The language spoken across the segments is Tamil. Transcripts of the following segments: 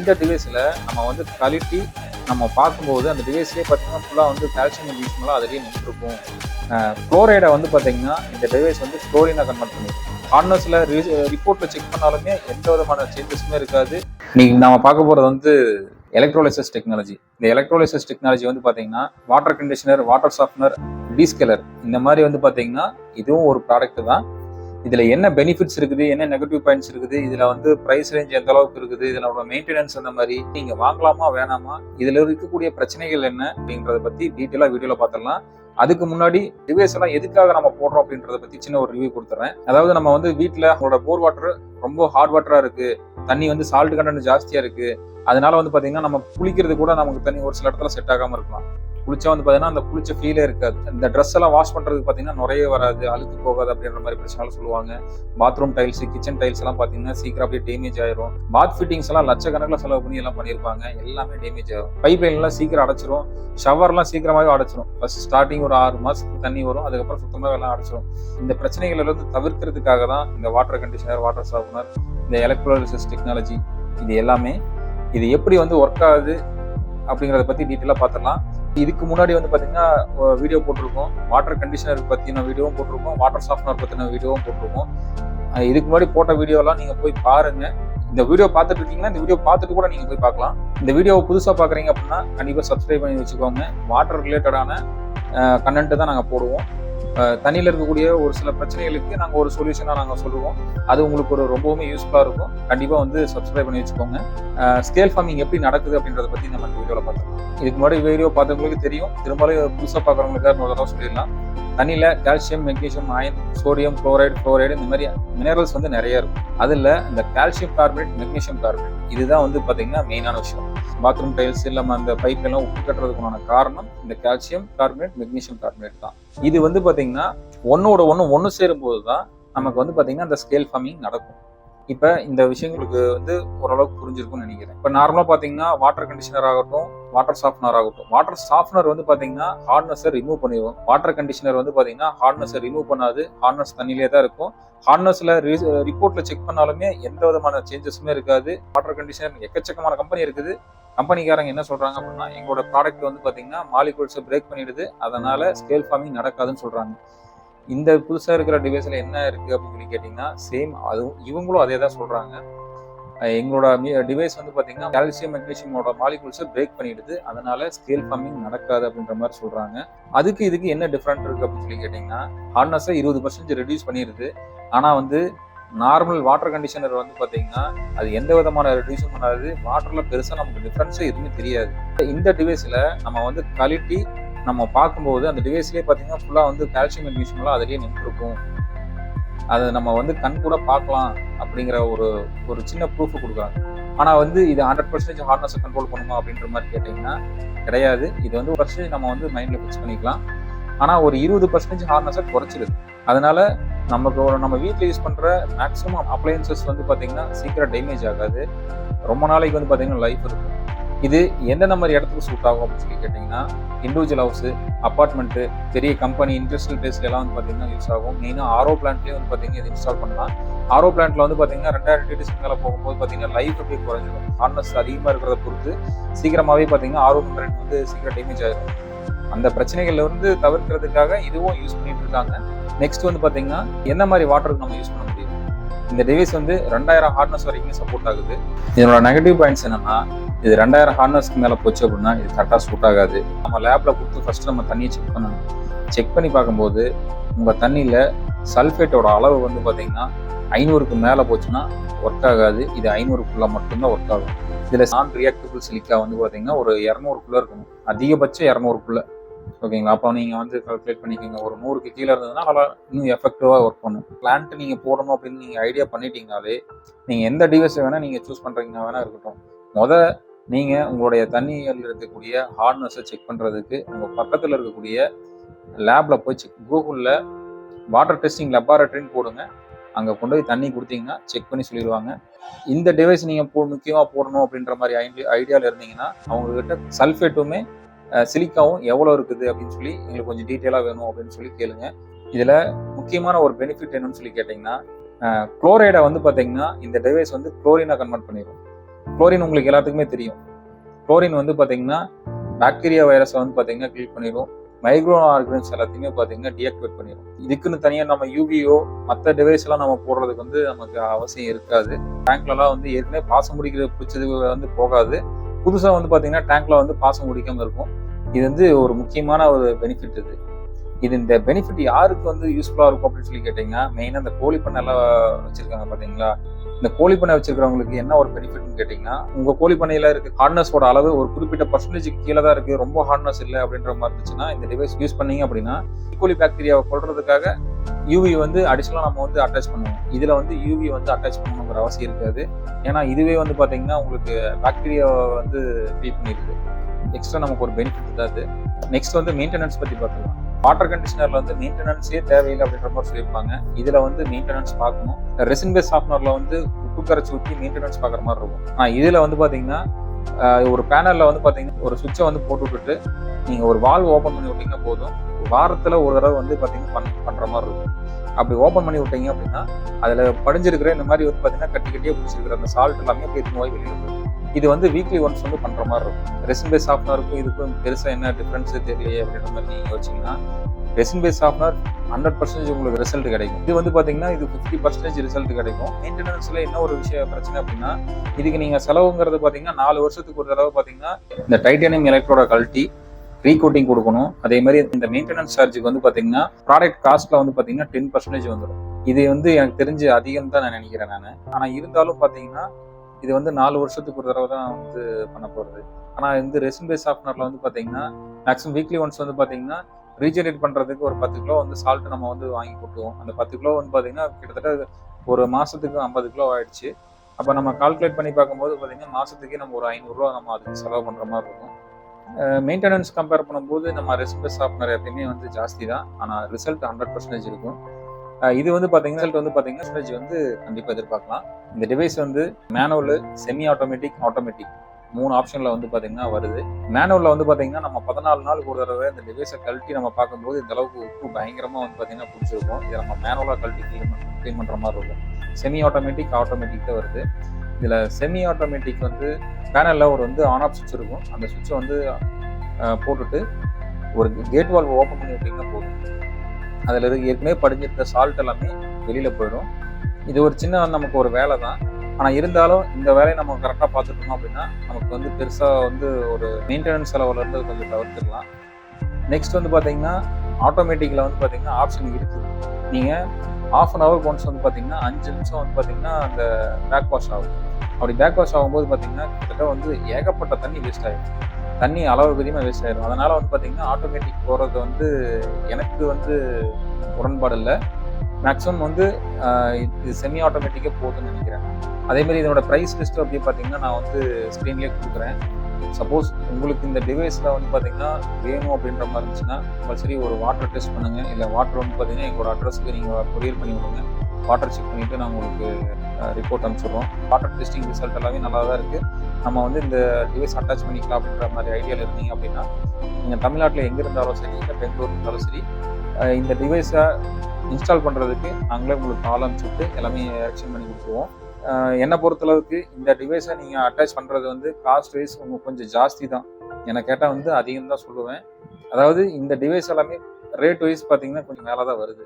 இந்த டிவைஸில் நம்ம வந்து கழட்டி நம்ம பார்க்கும்போது அந்த டிவைஸ்லேயே பார்த்தீங்கன்னா ஃபுல்லாக வந்து கால்சியம் மெக்னீஷியம்லாம் அதுலேயே நின்றுருக்கும். குளோரைடை வந்து பார்த்தீங்கன்னா இந்த டிவைஸ் வந்து குளோரினாக கன்வெர்ட் பண்ணிடும் ஹார்னஸில் ரிப்போர்ட்டில் செக் பண்ணாலுமே எந்த விதமான சேஞ்சஸுமே இருக்காது. இன்னைக்கு நம்ம பார்க்க போகிறது வந்து எலக்ட்ரோலைசஸ் டெக்னாலஜி இந்த எலக்ட்ரோலைசஸ் டெக்னாலஜி வந்து பார்த்தீங்கன்னா water conditioner water softener descaler இந்த மாதிரி வந்து பார்த்தீங்கன்னா இதுவும் ஒரு ப்ராடக்ட் தான். இதில் என்ன பெனிஃபிட்ஸ் இருக்குது என்ன நெகட்டிவ் பாயிண்ட்ஸ் இருக்குது இதில் வந்து ப்ரைஸ் ரேஞ்ச் எந்த அளவுக்கு இருக்குது இதனோட மெயின்டெனன்ஸ் அந்த மாதிரி நீங்கள் வாங்கலாமா வேணாமா இதில் இருக்கக்கூடிய பிரச்சனைகள் என்ன அப்படின்றத பற்றி டீட்டெயிலாக வீடியோவில் பார்த்துடலாம் அதுக்கு முன்னாடி டிவைஸ் எல்லாம் எதுக்காக நம்ம போடுறோம் அப்படின்றத பற்றி சின்ன ஒரு ரிவ்யூ கொடுத்துறேன். அதாவது நம்ம வந்து வீட்டில் அவங்களோட போர் வாட்டர் ரொம்ப ஹார்ட் வாட்டராக இருக்குது தண்ணி வந்து சால்ட் கண்டென்ட் ஜாஸ்தியாக இருக்குது அதனால வந்து பார்த்தீங்கன்னா நம்ம குளிக்கிறது கூட நமக்கு தண்ணி ஒரு சில இடத்துல செட் ஆகாமல் இருக்கலாம். குளிச்சா வந்து பார்த்தீங்கன்னா அந்த குளிச்ச ஃபீலே இருக்காது. இந்த ட்ரெஸ் எல்லாம் வாஷ் பண்ணுறதுக்கு பார்த்தீங்கன்னா நிறைய வராது. அழுக்கு போகாது அப்படின்ற மாதிரி பிரச்சனை சொல்லுவாங்க. பாத்ரூம் டைல்ஸ் கிச்சன் டைல்ஸ் எல்லாம் பார்த்தீங்கன்னா சீக்கிரம் அப்படியே டேமேஜ் ஆயிரும். பாத் ஃபிட்டிங்ஸ் எல்லாம் லட்சக்கணக்கில் செலவு பண்ணி எல்லாம் பண்ணியிருப்பாங்க. எல்லாமே டேமேஜ் ஆகும் பைப் லைன்லாம் சீக்கிரம் அடைச்சிரும். ஷவர்லாம் சீக்கிரமாகவே அடைச்சிரும். ஃபர்ஸ்ட் ஸ்டார்டிங் ஒரு ஆறு மாதத்துக்கு தண்ணி வரும். அதுக்கப்புறம் சுத்தமாக எல்லாம் அடைச்சிரும். இந்த பிரச்சனைகள் எல்லாம் தவிர்க்கிறதுக்காக தான் இந்த வாட்டர் கண்டிஷனர் வாட்டர் சாஃப்ட்னர் இந்த எலக்ட்ரோலிசிஸ் டெக்னாலஜி இது எல்லாமே. இது எப்படி வந்து ஒர்க் ஆகுது அப்படிங்கிறத பற்றி டீட்டெயிலாக பார்த்துடலாம் இதுக்கு முன்னாடி வந்து பார்த்தீங்கன்னா வீடியோ போட்டிருக்கோம். வாட்டர் கண்டிஷனர் பற்றின வீடியோவும் போட்டிருக்கோம். வாட்டர் சாஃப்ட்னர் பற்றின வீடியோவும் போட்டிருக்கோம். இதுக்கு முன்னாடி போட்ட வீடியோலாம் நீங்கள் போய் பாருங்கள் இந்த வீடியோ பார்த்துட்டு இருக்கீங்கன்னா இந்த வீடியோ பார்த்துட்டு கூட நீங்கள் போய் பார்க்கலாம். இந்த வீடியோவை புதுசாக பார்க்குறீங்க அப்படின்னா கண்டிப்பாக சப்ஸ்கிரைப் பண்ணி வச்சுக்கோங்க. வாட்டர் ரிலேட்டடான கண்டென்ட்டு தான் நாங்கள் போடுவோம். தண்ணியில் இருக்கக்கூடிய ஒரு சில பிரச்சனைகளுக்கு நாங்கள் ஒரு சொல்யூஷனாக நாங்கள் சொல்லுவோம். அது உங்களுக்கு ஒரு ரொம்பவுமே யூஸ்ஃபுல்லாக இருக்கும். கண்டிப்பாக வந்து சப்ஸ்கிரைப் பண்ணி வச்சுக்கோங்க. ஸ்கேல் ஃபார்மிங் எப்படி நடக்குது அப்படின்றத பற்றி நம்ம இந்த வீடியோவில் பார்த்தோம் இதுக்கு முன்னாடி வீடியோ பார்த்தவங்களுக்கு தெரியும். திரும்பவும் புதுசாக பார்க்குறவங்களுக்கு இன்னொரு தடவை சொல்லிடலாம். தண்ணியில் calcium magnesium iron sodium chloride chloride இந்த மாதிரி மினரல்ஸ் வந்து நிறைய இருக்கும். அதில் இந்த கால்சியம் கார்பனேட் மெக்னீஷியம் கார்பனேட் இதுதான் வந்து பார்த்தீங்கன்னா மெயினான விஷயம். பாத்ரூம் டைல்ஸ் இல்லாமல் அந்த பைப் எல்லாம் உப்பு கட்டுறதுக்குமான காரணம் இந்த கால்சியம் கார்பனேட் மெக்னீஷியம் கார்பனேட் தான். இது வந்து பார்த்தீங்கன்னா பார்த்தீங்கன்னா ஒன்னோட ஒன்று ஒன்று சேரும்போது தான் நமக்கு வந்து பார்த்தீங்கன்னா அந்த ஸ்கேல் ஃபார்மிங் நடக்கும். இப்போ இந்த விஷயங்களுக்கு வந்து ஓரளவுக்கு புரிஞ்சிருக்கும்னு நினைக்கிறேன். இப்போ நார்மலாக பார்த்தீங்கன்னா வாட்டர் கண்டிஷனர் ஆகட்டும் வாட்டர் சாஃப்ட்னர் ஆகட்டும். வாட்டர் சாஃப்ட்னர் வந்து பார்த்தீங்கன்னா ஹார்ட்னஸை ரிமூவ் பண்ணிடும் வாட்டர் கண்டிஷனர் வந்து பார்த்தீங்கன்னா ஹார்ட்னஸை ரிமூவ் பண்ணாது. ஹார்ட்னஸ் தண்ணியிலே தான் இருக்கும். ஹார்ட்னஸில் ரிப்போர்ட்டில் செக் பண்ணாலுமே எந்த விதமான சேஞ்சஸுமே இருக்காது. வாட்டர் கண்டிஷனர் எக்கச்சக்கமான கம்பெனி இருக்குது. கம்பெனிக்காரங்க என்ன சொல்கிறாங்க அப்படின்னா எங்களோட ப்ராடக்ட் வந்து பார்த்தீங்கன்னா மாலிகூல்ஸை பிரேக் பண்ணிடுது. அதனால் ஸ்கேல் ஃபார்மிங் நடக்காதுன்னு சொல்கிறாங்க இந்த புதுசாக இருக்கிற டிவைஸில் என்ன இருக்குது அப்படின்னு சொல்லி கேட்டிங்கன்னா சேம் அதுவும் இவங்களும் அதே தான் சொல்கிறாங்க எங்களோட டிவைஸ் வந்து பார்த்தீங்கன்னா கால்சியம் மெக்னீஷியமோட மாலிகூல்ஸை பிரேக் பண்ணிடுது. அதனால ஸ்கேல் ஃபார்மிங் நடக்காது அப்படின்ற மாதிரி சொல்கிறாங்க அதுக்கு இதுக்கு என்ன டிஃப்ரெண்ட் இருக்குது அப்படின்னு சொல்லி கேட்டிங்கன்னா ஹார்ட்னஸை இருபது பர்சன்டேஜ் ரெடியூஸ் பண்ணிடுது. ஆனால் வந்து நார்மல் வாட்டர் கண்டிஷனர் வந்து பார்த்தீங்கன்னா அது எந்த விதமான ரெடியூஸும் பண்ணாது வாட்டரில் பெருசாக நமக்கு டிஃப்ரென்ஸே எதுவுமே தெரியாது. இந்த டிவைஸில் நம்ம வந்து கழட்டி நம்ம பார்க்கும்போது அந்த டிவைஸ்லேயே பார்த்தீங்கன்னா ஃபுல்லாக வந்து கால்சியம் மெக்னீஷியம்லாம் அதிலேயே நின்றுருக்கும். அதை நம்ம வந்து கண் கூட பார்க்கலாம் அப்படிங்கிற ஒரு ஒரு சின்ன ப்ரூஃப் கொடுக்குறாங்க. ஆனால் வந்து இது ஹண்ட்ரட் பர்சன்டேஜ் ஹார்ட்னஸை கண்ட்ரோல் பண்ணுமா அப்படின்ற மாதிரி கேட்டிங்கன்னா கிடையாது. இது வந்து பர்சன்டேஜ் நம்ம வந்து மைண்டில் ஃபிக்ஸ் பண்ணிக்கலாம். ஆனால் ஒரு இருபது பர்சன்டேஜ் ஹார்ட்னஸை குறைச்சிடுது அதனால நமக்கு ஒரு நம்ம வீட்டில் யூஸ் பண்ணுற மேக்ஸிமம் அப்ளையன்சஸ் வந்து பார்த்தீங்கன்னா சீக்கிரம் டேமேஜ் ஆகாது. ரொம்ப நாளைக்கு வந்து பார்த்தீங்கன்னா லைஃப் இருக்கும். இது எந்தெந்த மாதிரி இடத்துக்கு சூட் ஆகும் அப்படின்னு சொல்லி கேட்டிங்கன்னா இண்டிவிஜுவல் ஹவுஸு அப்பார்ட்மெண்ட்டு பெரிய கம்பெனி இண்டஸ்ட்ரியல் பிளேஸ்ல எல்லாம் வந்து பார்த்தீங்கன்னா யூஸ் ஆகும். மெயினாக ஆரோ பிளான்ட்லேயே வந்து பார்த்தீங்கன்னா இது இன்ஸ்டால் பண்ணலாம். ஆரோ பிளான்ட்ல வந்து பார்த்தீங்கன்னா ரெண்டாயிரம் டிடிஸ்க்கு மேலே போகும்போது பார்த்தீங்கன்னா லைஃப் அப்படியே குறைஞ்சிடும் ஹார்னஸ் அதிகமாக இருக்கிறத பொறுத்து சீக்கிரமாகவே பார்த்தீங்கன்னா ஆரோ கம்பெனி வந்து சீக்கிரம் டேமேஜ் ஆகிடும் அந்த பிரச்சனைகள்ல இருந்து தவிர்க்கிறதுக்காக இதுவும் யூஸ் பண்ணிட்டு இருக்காங்க. நெக்ஸ்ட் வந்து பார்த்தீங்கன்னா என்ன மாதிரி வாட்டருக்கு நம்ம யூஸ் பண்ண முடியும்? இந்த டிவைஸ் வந்து ரெண்டாயிரம் ஹார்ட்னஸ் வரைக்கும் சப்போர்ட் ஆகுது. இதனோட நெகட்டிவ் பாயிண்ட்ஸ் என்னன்னா இது ரெண்டாயிரம் ஹார்னர்ஸ்க்கு மேலே போச்சு அப்படின்னா இது கரெக்டாக சூட் ஆகாது. நம்ம லேப்பில் கொடுத்து ஃபஸ்ட்டு நம்ம தண்ணியை செக் பண்ணணும். செக் பண்ணி பார்க்கும்போது உங்கள் தண்ணியில் சல்ஃபேட்டோட அளவு வந்து பார்த்தீங்கன்னா ஐநூறுக்கு மேலே போச்சுன்னா ஒர்க் ஆகாது. இது ஐநூறுக்குள்ளே மட்டும்தான் ஒர்க் ஆகும். இதில் நான் ரியாக்டபிள் சிலிக்கா வந்து பார்த்தீங்கன்னா ஒரு இரநூறுக்குள்ளே இருக்கணும் அதிகபட்சம் இரநூறுக்குள்ளே. ஓகேங்களா? அப்போ நீங்கள் வந்து கால்குலேட் பண்ணிக்கோங்க. ஒரு நூறுக்கு கீழே இருந்ததுன்னா நல்லா இன்னும் எஃபெக்டிவாக ஒர்க் பண்ணும். பிளான்ட் நீங்கள் போடணும் அப்படின்னு நீங்கள் ஐடியா பண்ணிட்டீங்கனாலே நீங்கள் எந்த டிவைஸ் வேணால் நீங்கள் சூஸ் பண்ணுறீங்கன்னா வேணால் இருக்கட்டும். முத நீங்கள் உங்களுடைய தண்ணியில் இருக்கக்கூடிய ஹார்ட்னஸை செக் பண்ணுறதுக்கு உங்கள் பக்கத்தில் இருக்கக்கூடிய லேபில் போய் செக் கூகுளில் வாட்டர் டெஸ்டிங் லெபார்டரின்னு போடுங்க. அங்கே கொண்டு போய் தண்ணி கொடுத்தீங்கன்னா செக் பண்ணி சொல்லிடுவாங்க. இந்த டிவைஸ் நீங்கள் போ முக்கியமாக போடணும் அப்படின்ற மாதிரி ஐடி ஐடியாவில் இருந்தீங்கன்னா அவங்கக்கிட்ட சல்ஃபேட்டுமே சிலிக்காவும் எவ்வளோ இருக்குது அப்படின்னு சொல்லி எங்களுக்கு கொஞ்சம் டீட்டெயிலாக வேணும் அப்படின்னு சொல்லி கேளுங்க. இதில் முக்கியமான ஒரு பெனிஃபிட் என்னன்னு சொல்லி கேட்டிங்கன்னா குளோரைடை வந்து பார்த்தீங்கன்னா இந்த டிவைஸ் வந்து குளோரினாக கன்வெர்ட் பண்ணிடும் குளோரின் உங்களுக்கு எல்லாத்துக்குமே தெரியும். குளோரின் வந்து பார்த்தீங்கன்னா பாக்டீரியா வைரஸை வந்து பார்த்தீங்கன்னா கிளிக் பண்ணிடும் மைக்ரோ ஆர்கனிஸ் எல்லாத்தையுமே பார்த்தீங்கன்னா டீஆக்டிவேட் பண்ணிடும் இதுக்குன்னு தனியாக நம்ம யூவிஓ மற்ற டிவைஸ் எல்லாம் நம்ம போடுறதுக்கு வந்து நமக்கு அவசியம் இருக்காது. டேங்க்லலாம் வந்து ஏற்கனவே பாசம் முடிக்கிறது பிடிச்சது வந்து போகாது. புதுசாக வந்து பார்த்தீங்கன்னா டேங்க்ல வந்து பாசம் முடிக்காமல் இருக்கும். இது வந்து ஒரு முக்கியமான ஒரு பெனிஃபிட் இது. இது இந்த பெனிஃபிட் யாருக்கு வந்து யூஸ்ஃபுல்லாக இருக்கும் அப்படின்னு சொல்லி கேட்டிங்கன்னா மெயினாக இந்த கோழி பண்ணை எல்லாம் பார்த்தீங்களா இந்த கோழி பண்ணை வச்சிருக்கிறவங்களுக்கு என்ன ஒரு பெனிஃபிட்னு கேட்டிங்கன்னா உங்கள் கோழி பண்ணையில் இருக்க ஹார்ட்னஸோட அளவு ஒரு குறிப்பிட்ட பர்சன்டேஜுக்கு கீழே தான் இருக்குது ரொம்ப ஹார்ட்னஸ் இல்லை அப்படின்ற மாதிரி இருந்துச்சுன்னா இந்த டிவைஸ் யூஸ் பண்ணீங்க அப்படின்னா e. கோழி பாக்டீரியாவை கொள்றதுக்காக யூவி வந்து அடிஷனலாக நம்ம வந்து அட்டாச் பண்ணுவோம் இதில் வந்து யூவி வந்து அட்டாச் பண்ணணுங்கிற அவசியம் இருக்காது. ஏன்னா இதுவே வந்து பார்த்தீங்கன்னா உங்களுக்கு பாக்டீரியாவை வந்து ஃபீல் பண்ணிடுது. எக்ஸ்ட்ரா நமக்கு ஒரு பெனிஃபிட் தான் நெக்ஸ்ட் வந்து மெயின்டெனன்ஸ் பற்றி பார்த்துக்கலாம். வாட்டர் கண்டிஷனர்ல வந்து மெயின்டெனன்ஸே தேவையில்லை அப்படின்ற மாதிரி சொல்லியிருப்பாங்க. இதுல வந்து மெயின்டெனன்ஸ் பார்க்கணும். ரெசின் பேஸ் சாஃப்ட்வேர்ல வந்து உப்பு கரைச்சி ஊற்றி மெயின்டெனன்ஸ் பார்க்குற மாதிரி இருக்கும். ஆனால் இதுல வந்து பாத்தீங்கன்னா ஒரு பேனலில் வந்து பார்த்தீங்கன்னா ஒரு சுவிட்சை வந்து போட்டு விட்டுட்டு நீங்கள் ஒரு வால்வ் ஓப்பன் பண்ணி விட்டீங்கன்னா போதும். வாரத்தில் ஒரு தடவை வந்து பார்த்தீங்கன்னா பண் பண்ணுற மாதிரி இருக்கும். அப்படி ஓப்பன் பண்ணி விட்டீங்க அப்படின்னா அதில் படிஞ்சிருக்கிற இந்த மாதிரி வந்து பார்த்தீங்கன்னா கட்டி கட்டியே பிடிச்சிருக்கிற அந்த சால்ட் எல்லாமே போய் நோய் வெளியே இது வந்து வீக்லி ஒன்ஸ் வந்து பண்ணுற மாதிரி இருக்கும். ரெசின் பேஸ் சாஃப்ட்வேருக்கும் இதுக்கும் பெருசாக என்ன டிஃப்ரென்ஸே தெரியலையே அப்படின்ற மாதிரி நீங்கள் யோசிச்சிங்கன்னா resin base software hundred percentage உங்களுக்கு ரிசல்ட் கிடைக்கும். இது வந்து பார்த்தீங்கன்னா இது ஃபிஃப்டி பர்சன்டேஜ் ரிசல்ட் கிடைக்கும். மெயின்டெனன்ஸில் என்ன ஒரு விஷய பிரச்சனை அப்படின்னா இதுக்கு நீங்கள் செலவுங்கிறது பார்த்தீங்கன்னா நாலு வருஷத்துக்கு ஒரு தடவை பார்த்தீங்கன்னா இந்த டைட்டானியம் எலக்ட்ரோட கழட்டி ரீகோட்டிங் கொடுக்கணும். அதே மாதிரி இந்த மெயின்டெனன்ஸ் சார்ஜுக்கு வந்து பார்த்தீங்கன்னா ப்ராடக்ட் காஸ்ட்ல வந்து பார்த்தீங்கன்னா டென் பர்சன்டேஜ் வந்துடும் இது வந்து எனக்கு தெரிஞ்சு அதிகம் தான் நான் நினைக்கிறேன் நான். ஆனால் இருந்தாலும் பார்த்தீங்கன்னா இது வந்து நாலு வருஷத்துக்கு ஒரு தடவை தான் வந்து பண்ண போகிறது ஆனால் இந்த ரெசின் பேஸ் சாஃப்ட்னரில் வந்து பார்த்தீங்கன்னா மேக்ஸிமம் வீக்லி ஒன்ஸ் வந்து பார்த்தீங்கன்னா ரீஜெனரேட் பண்ணுறதுக்கு ஒரு பத்து கிலோ வந்து சால்ட் நம்ம வந்து வாங்கி கொட்டுவோம் அந்த பத்து கிலோ வந்து பார்த்தீங்கன்னா கிட்டத்தட்ட ஒரு மாதத்துக்கு ஐம்பது கிலோ ஆயிடுச்சு. அப்போ நம்ம கால்குலேட் பண்ணி பார்க்கும்போது பார்த்தீங்கன்னா மாதத்துக்கே நம்ம ஒரு ஐநூறுரூவா நம்ம அதுக்கு செலவு பண்ணுற மாதிரி இருக்கும். மெயின்டெனன்ஸ் கம்பேர் பண்ணும்போது நம்ம ரெசிபஸ் சாஃப்ட்வேர் எப்பயுமே வந்து ஜாஸ்தி தான். ஆனால் ரிசல்ட் ஹண்ட்ரட் பர்சன்டேஜ் இருக்கும். இது வந்து பார்த்தீங்கன்னா ரிசல்ட் வந்து பார்த்தீங்கன்னா percentage வந்து கண்டிப்பாக எதிர்பார்க்கலாம். இந்த டிவைஸ் வந்து மேனுவல் செமி ஆட்டோமேட்டிக் ஆட்டோமேட்டிக் மூணு ஆப்ஷனில் வந்து பார்த்தீங்கன்னா வருது. மேனுவலில் வந்து பார்த்தீங்கன்னா நம்ம பதினாலு நாளுக்கு ஒரு தடவை இந்த டிவைஸை கழட்டி நம்ம பார்க்கும்போது இந்த அளவுக்கு உப்பு பயங்கரமாக வந்து பார்த்தீங்கன்னா பிடிச்சிருக்கும். இதை நம்ம மேனுவலாக கழட்டி க்ளீன் க்ளீன் பண்ணுற மாதிரி இருக்கும். செமி ஆட்டோமேட்டிக் ஆட்டோமேட்டிக் தான் வருது. இதில் செமி ஆட்டோமேட்டிக் வந்து பேனலில் ஒரு வந்து ஆன் ஆஃப் சுவிட்ச் இருக்கும். அந்த சுவிட்சை வந்து போட்டுட்டு ஒரு கேட் வால்வ் ஓப்பன் பண்ணி விட்டிங்கன்னா போதும். அதில் இருக்க ஏற்கனவே படிஞ்சிருக்க சால்ட் எல்லாமே வெளியில் போயிடும். இது ஒரு சின்ன நமக்கு ஒரு வேலை தான். ஆனால் இருந்தாலும் இந்த வேலையை நம்ம கரெக்டாக பார்த்துட்டோம் அப்படின்னா நமக்கு வந்து பெருசாக வந்து ஒரு மெயின்டெனன்ஸ் செலவுலேருந்து கொஞ்சம் தவிர்த்துக்கலாம். நெக்ஸ்ட் வந்து பார்த்தீங்கன்னா ஆட்டோமேட்டிக்கில் வந்து பார்த்தீங்கன்னா ஆப்ஷன் இருக்குது நீங்கள் ஆஃப் அன் ஹவர் ஒன்ஸ் வந்து பார்த்தீங்கன்னா அஞ்சு நிமிஷம் வந்து பார்த்தீங்கன்னா அந்த பேக் வாஷ் ஆகும். அப்படி பேக் வாஷ் ஆகும்போது பார்த்தீங்கன்னா கிட்டத்தட்ட வந்து ஏகப்பட்ட தண்ணி வேஸ்ட் ஆகிடும் தண்ணி அளவுக்கு அதிகமாக வேஸ்ட் ஆயிடும் அதனால் வந்து பார்த்திங்கன்னா ஆட்டோமேட்டிக் போகிறது வந்து எனக்கு வந்து உடன்பாடு இல்லை. மேக்ஸிமம் வந்து இது செமி ஆட்டோமேட்டிக்காக போகுதுன்னு நினைக்கிறேன். அதேமாதிரி இதனோட ப்ரைஸ் லிஸ்ட்டு அப்படி பார்த்தீங்கன்னா நான் வந்து ஸ்க்ரீன்லேயே கொடுக்குறேன். சப்போஸ் உங்களுக்கு இந்த டிவைஸில் வந்து பார்த்தீங்கன்னா வேணும் அப்படின்ற மாதிரி இருந்துச்சுன்னா கம்பல்சரி ஒரு வாட்டர் டெஸ்ட் பண்ணுங்கள் இல்லை வாட்டர் வந்து பார்த்தீங்கன்னா எங்களோட அட்ரஸுக்கு நீங்கள் கொரியர் பண்ணி விடுங்க. வாட்டர் செக் பண்ணிவிட்டு நான் உங்களுக்கு ரிப்போர்ட் அனுப்பிச்சிடுறோம். வாட்டர் டெஸ்டிங் ரிசல்ட் எல்லாமே நல்லா தான் இருக்குது நம்ம வந்து இந்த டிவைஸ் அட்டாச் பண்ணிக்கலாம் அப்படின்ற மாதிரி ஐடியாவில் இருந்தீங்க அப்படின்னா நீங்கள் தமிழ்நாட்டில் எங்கே இருந்தாலும் சரி இல்லை பெங்களூர் இருந்தாலும் சரி இந்த டிவைஸை இன்ஸ்டால் பண்ணுறதுக்கு நாங்களே உங்களுக்கு கால் அனுப்பிச்சுட்டு எல்லாமே எரெக்ஷன் பண்ணி கொடுத்துருவோம். என்னை பொறுத்தளவுக்கு இந்த டிவைஸை நீங்கள் அட்டாச் பண்ணுறது வந்து காஸ்ட் வைஸ் உங்களுக்கு கொஞ்சம் ஜாஸ்தி தான். என்னை கேட்டால் வந்து அதிகம் தான் சொல்லுவேன். அதாவது இந்த டிவைஸ் எல்லாமே ரேட் வைஸ் பார்த்தீங்கன்னா கொஞ்சம் மேலே தான் வருது.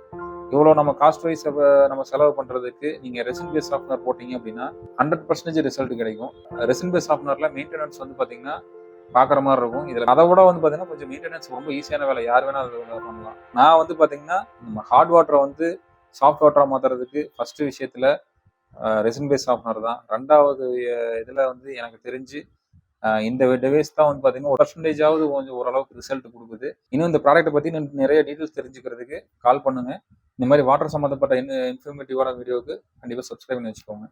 இவ்வளோ நம்ம காஸ்ட் வைஸ் நம்ம செலவு பண்ணுறதுக்கு நீங்கள் ரெசின் பேஸ் சாஃப்ட்வேர் போட்டிங்க அப்படின்னா ஹண்ட்ரட் பர்சன்டேஜ் ரிசல்ட் கிடைக்கும். ரெசின் பேஸ் சாஃப்ட்வேரில் மெயின்டெனன்ஸ் வந்து பார்த்தீங்கன்னா பார்க்குற மாதிரி இருக்கும். இதில் அதை விட வந்து பார்த்தீங்கன்னா கொஞ்சம் மெயின்டெனன்ஸ் ரொம்ப ஈஸியான வேலை. யார் வேணால் அதை பண்ணலாம் நான் வந்து பார்த்தீங்கன்னா நம்ம ஹார்ட் வாட்டரை வந்து சாஃப்ட் வாட்டராக மாற்றுறதுக்கு ஃபஸ்ட்டு விஷயத்தில் ரெசின் பேஸ் சாஃப்ட்வேர் தான். ரெண்டாவது இதில் வந்து எனக்கு தெரிஞ்சு இந்த டிவைஸ் தான் வந்து பார்த்தீங்கன்னா ஒரு பர்சன்டேஜாவது கொஞ்சம் ஓரளவுக்கு ரிசல்ட் கொடுக்குது. இன்னும் இந்த ப்ராடக்ட்டை பற்றி இன்னும் நிறைய டீட்டெயில்ஸ் தெரிஞ்சுக்கிறதுக்கு கால் பண்ணுங்க. இந்த மாதிரி வாட்டர் சம்மந்தப்பட்ட இன்ஃபர்மேட்டிவான வீடியோவுக்கு கண்டிப்பாக சப்ஸ்கிரைப் பண்ணி வச்சுக்கோங்க.